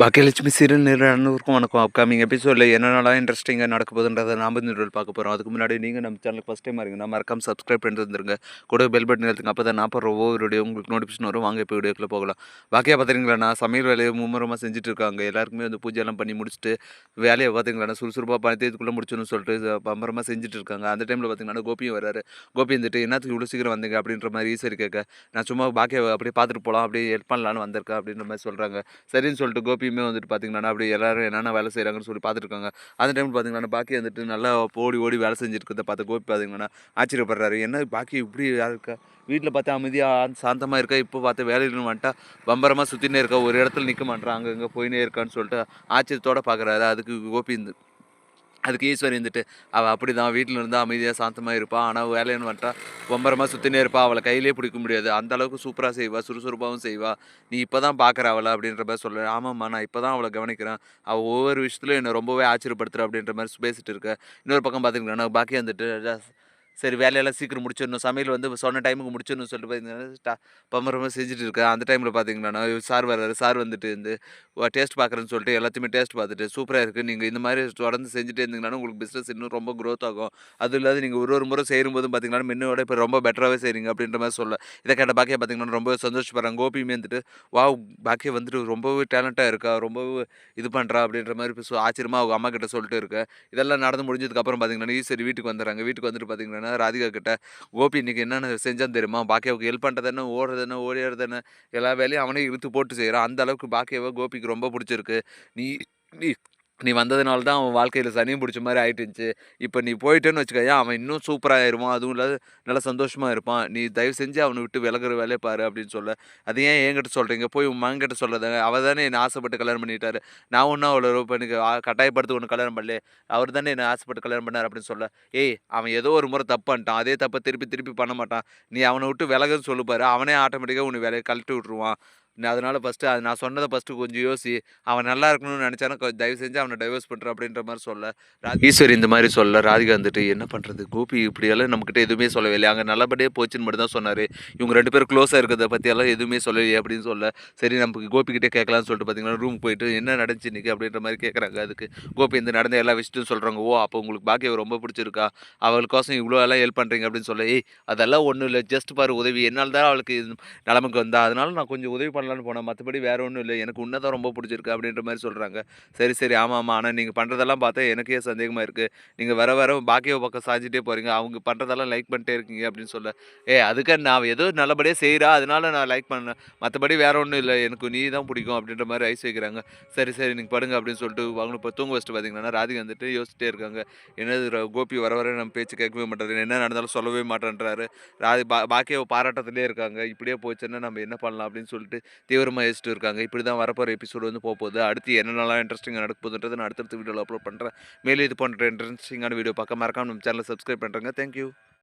Baakiyalakshmi serial நிறுவனருக்கும் வணக்கம். Upcoming எபிசோடில் என்னென்னலாம் இன்ட்ரெஸ்டிங்காக நடக்க போகுதுன்றதை நாம இந்த வீடியோவில் பார்க்க போகிறோம் அதுக்கு முன்னாடி நீங்கள் நம்ம சேனலுக்கு ஃபஸ்ட் டைம் இருங்க மறக்காம சப்ஸ்கிரைப் பண்ணிட்டு வந்துருங்க கூட பெல் பட்டன் எடுத்துங்க அப்போ தான் நான் போகிற ஒவ்வொரு வீடியோ உங்களுக்கு நோட்டிஃபிகேஷன் வரும். வாங்க இப்போ வீடியோக்குள்ளே போகலாம். பாக்கியா பார்த்தீங்களாண்ணா நான் சமையல் வேலையை மும்முரமாக செஞ்சுட்டு இருக்காங்க. எல்லாருக்குமே வந்து பூஜையெல்லாம் பண்ணி முடிச்சுட்டு வேலையை பார்த்தீங்களா சுறுசுறுப்பாக பார்த்து இதுக்குள்ளே முடிச்சணும்னு சொல்லிட்டு பம்பரமாக செஞ்சுட்டு இருக்காங்க. அந்த டைமில் பார்த்தீங்கன்னா கோபியும் வராரு கோபி வந்துட்டு என்னத்துக்கு இவ்வளோ சீக்கிரம் வந்தீங்க? அப்படின்ற மாதிரி ஈஸரி கேட்க நான் சும்மா பாக்கியாவை அப்படியே பார்த்துட்டு போகலாம் அப்படியே ஹெல்ப் பண்ணலான்னு வந்திருக்கேன். அப்படின்ற மாதிரி சொல்கிறாங்க சரின்னு சொல்லிட்டு கோபி எப்பயுமே வந்துட்டு பார்த்தீங்கன்னா அப்படி எல்லாரும் என்னென்ன வேலை செய்கிறாங்கன்னு சொல்லி பார்த்துட்டு இருக்காங்க அந்த டைம் பார்த்தீங்கன்னா பாக்கி வந்துட்டு நல்லா ஓடி ஓடி வேலை செஞ்சுருக்கிறத பார்த்து கோபி பார்த்தீங்கன்னா ஆச்சரியப்படுறாரு. என்ன பாக்கி இப்படி இருக்கா? வீட்டில் பார்த்தா அமைதியாக சாந்தமாக இருக்கா? இப்போ பார்த்தா வேலையில் வந்துட்டா பம்பரமாக சுற்றினே இருக்கா? ஒரு இடத்துல நிற்க மாட்டேறான் அங்கே இங்கே போயினே இருக்கான்னு சொல்லிட்டு ஆச்சரியத்தோடு பார்க்குறாரு அதுக்கு கோபி இந்த அதுக்கு ஈஸ்வரி இருந்துட்டு அவள் அப்படி தான் வீட்டில் இருந்தால் அமைதியாக சாந்தமாக இருப்பாள் ஆனால் வேலைன்னு வந்துட்டா பம்பரமாக சுற்றினே இருப்பாள் அவளை கையிலே பிடிக்க முடியாது. அந்த அளவுக்கு சூப்பராக செய்வா சுறுசுறுப்பாகவும் செய்வா. நீ இப்போ தான் பார்க்குற அவளை அப்படின்ற மாதிரி சொல்ல. ஆமாம்மா நான் இப்போ தான் அவளை கவனிக்கிறேன். அவள் ஒவ்வொரு விஷயத்துலையும் என்னை ரொம்பவே ஆச்சரியப்படுத்துகிற அப்படின்ற மாதிரி பேசிட்டு இருக்க. இன்னொரு பக்கம் பார்த்துக்கிட்டேன் பாக்கி வந்துட்டு சரி வேலையெல்லாம் சீக்கிரம் முடிச்சிடணும். சமையல் வந்து சொன்ன டைமுக்கு முடிச்சிடணும் சொல்லிட்டு பார்த்தீங்கன்னா பம்பரமாக செஞ்சுட்டு இருக்கேன் அந்த டைமில் பார்த்தீங்கன்னா சார் வர்றாரு சார் வந்துட்டு வந்து டேஸ்ட் பார்க்குறேன்னு சொல்லிட்டு எல்லாத்தையுமே டேஸ்ட் பார்த்துட்டு சூப்பராக இருக்குது நீங்கள் இந்த மாதிரி தொடர்ந்து செஞ்சுட்டே இருந்தீங்கன்னா உங்களுக்கு பிஸ்னஸ் இன்னும் ரொம்ப க்ரோத் ஆகும். அது இல்லாத நீங்கள் ஒரு ஒரு முறை செய்யும்போது பார்த்தீங்கன்னா முன்னோட இப்போ ரொம்ப பெட்டராகவே செய்கிறீங்க அப்படின்ற மாதிரி சொல்ல. இதை கேட்ட பாக்கியா பார்த்தீங்கன்னா ரொம்ப சந்தோஷப்படுறாங்க. கோபியுமே வந்துட்டு வா பாக்கியா வந்துட்டு ரொம்பவே டேலண்ட்டாக இருக்கா? ரொம்பவே இது பண்ணுறா அப்படின்ற மாதிரி இப்போ ஆச்சரியமாக அவங்க அம்மா கிட்ட சொல்லிட்டு இருக்கு. இதெல்லாம் நடந்து முடிஞ்சதுக்கப்புறம் பார்த்தீங்கன்னா ஈஸ்வரி வீட்டுக்கு வந்துடுறாங்க. வீட்டுக்கு வந்துட்டு பார்த்தீங்கன்னா ராதிகா கிட்ட கோபி இன்றைக்கி என்னென்ன செஞ்சான் தெரியுமா? பாக்கியாவுக்கு ஹெல்ப் பண்ணுறதுன்னு ஓடுறதுன்னு ஓடுறது என்ன? ஓடிடுறது என்ன? எல்லா வேலையும் அவனே இழுத்து போட்டு செய்கிறான் அந்த அளவுக்கு பாக்கியாவை கோபிக்கு ரொம்ப பிடிச்சிருக்கு. நீ நீ நீ வந்ததுனால தான் அவன் வாழ்க்கையில் சனியும் பிடிச்ச மாதிரி ஆகிட்டுருந்துச்சு இப்போ நீ போயிட்டேன்னு வச்சுக்கோயேன் அவன் இன்னும் சூப்பராக ஆயிருவான். அதுவும் இல்லாத நல்லா சந்தோஷமாக இருப்பான். நீ தயவு செஞ்சு அவனை விட்டு விலகுற வேலையை பாரு அப்படின்னு சொல்ல. அது ஏன் என்கிட்ட சொல்கிறீங்க போய் உன் மகன்கிட்ட சொல்கிறதாங்க அவள் தானே என்னை ஆசைப்பட்டு கல்யாணம் பண்ணிட்டாரு. நான் ஒன்றும் அவ்வளோ லவ் பண்ணி கட்டாயப்படுத்தி ஒன்று கல்யாணம் பண்ணல. அவர் தானே என்னை ஆசைப்பட்டு கல்யாணம் பண்ணார் அப்படின்னு சொல்ல. ஏய் அவன் ஏதோ ஒரு முறை தப்பு பண்ணிட்டான். அதே தப்பை திருப்பி திருப்பி பண்ண மாட்டான். நீ அவனை விட்டு விலகுன்னு சொல்லு பாரு. அவனே ஆட்டோமேட்டிக்காக உன்னை வேலையை கழட்டி விட்ருவான் அதனால் ஃபஸ்ட்டு அது நான் சொன்னதை ஃபஸ்ட்டு கொஞ்சம் யோசி அவன் நல்லா இருக்கணும்னு நினச்சானா தயவு செஞ்சு அவனை டைவர்ஸ் பண்ணுற அப்படின்ற மாதிரி சொல்ல. ஈஸ்வரி இந்த மாதிரி சொல்ல ராதிகா வந்துட்டு என்ன பண்ணுறது கோபி இப்படியெல்லாம் நம்மக்கிட்ட எதுவுமே சொல்லவே இல்லை அங்கே நல்லபடியாக போச்சுன்னு மட்டும் தான் சொன்னார். இவங்க ரெண்டு பேரும் க்ளோஸாக இருக்கிறத பற்றியெல்லாம் எதுவுமே சொல்லலையே அப்படின்னு சொல்ல. சரி நமக்கு கோபிக்கிட்டே கேட்கலாம்னு சொல்லிட்டு பார்த்தீங்கன்னா ரூம் போயிட்டு என்ன நடந்துச்சு இன்றைக்கி அப்படின்ற மாதிரி கேட்குறாங்க அதுக்கு. கோபி இந்த நடந்த எல்லா விஷயத்தையும் சொல்கிறாங்க ஓ அப்போ உங்களுக்கு பாக்கியை ரொம்ப பிடிச்சிருக்கா? அவளுக்கோசம் இவ்வளோ எல்லாம் ஹெல்ப் பண்ணுறீங்க அப்படின்னு சொல்ல. ஏய் அதெல்லாம் ஒன்றும் இல்லை. ஜஸ்ட் பாரு உதவி. என்னால் தான் அவளுக்கு நிலமைக்கு வந்தா. அதனால நான் கொஞ்சம் உதவி பண்ணலான்னு போனேன். மற்றபடி வேறு ஒன்றும் இல்லை. எனக்கு உன்னை தான் ரொம்ப பிடிச்சிருக்கு அப்படின்ற மாதிரி சொல்கிறாங்க சரி சரி. ஆமாம் ஆமாம் ஆனால் நீங்கள் பண்ணுறதெல்லாம் பார்த்தா எனக்கே சந்தேகமாக இருக்குது நீங்கள் வர வர பாக்கிய பக்கம் சாஞ்சிட்டே போகிறீங்க அவங்க பண்ணுறதெல்லாம் லைக் பண்ணிட்டே இருக்கீங்க அப்படின்னு சொல்ல. ஏ அதுக்கு நான் ஏதோ நல்லபடியாக செய்கிறா அதனால நான் லைக் பண்ணேன் மற்றபடி வேறு ஒன்றும் இல்லை. எனக்கு நீ தான் பிடிக்கும் அப்படின்ற மாதிரி ஐஸ் வைக்கிறாங்க. சரி சரி. நீங்கள் படுங்க அப்படின்னு சொல்லிட்டு அவங்களை இப்போ தூங்க வச்சுட்டு பார்த்தீங்கன்னா ராதிகா வந்துட்டு யோசிச்சிட்டே இருக்காங்க. என்னது ர- கோபி வர வர நம்ம பேச்சு கேட்கவே மாட்டாரு என்ன நடந்தாலும் சொல்லவே மாட்டேன்றாரு. ராதி பா பாக்கிய பாராட்டத்திலே இருக்காங்க. இப்படியே போச்சுன்னா நம்ம என்ன பண்ணலாம் அப்படின்னு சொல்லிட்டு தீவிரமாக யோசிச்சுட்டு இருக்காங்க. இப்படி தான் வரப்போகிற எபிசோடு வந்து போகுது அடுத்து என்னென்னலாம் இன்ட்ரெஸ்டிங்காக நடக்க போகுதுன்றது நான் அடுத்தடுத்த வீடியோவில் அப்லோட் பண்ணுறேன் மேலே இது போன்ற இன்ட்ரெஸ்டிங்கான வீடியோ பார்க்க மறக்காம நம்ம சேனலை சப்ஸ்கிரைப் பண்ணுறேங்க தேங்க்யூ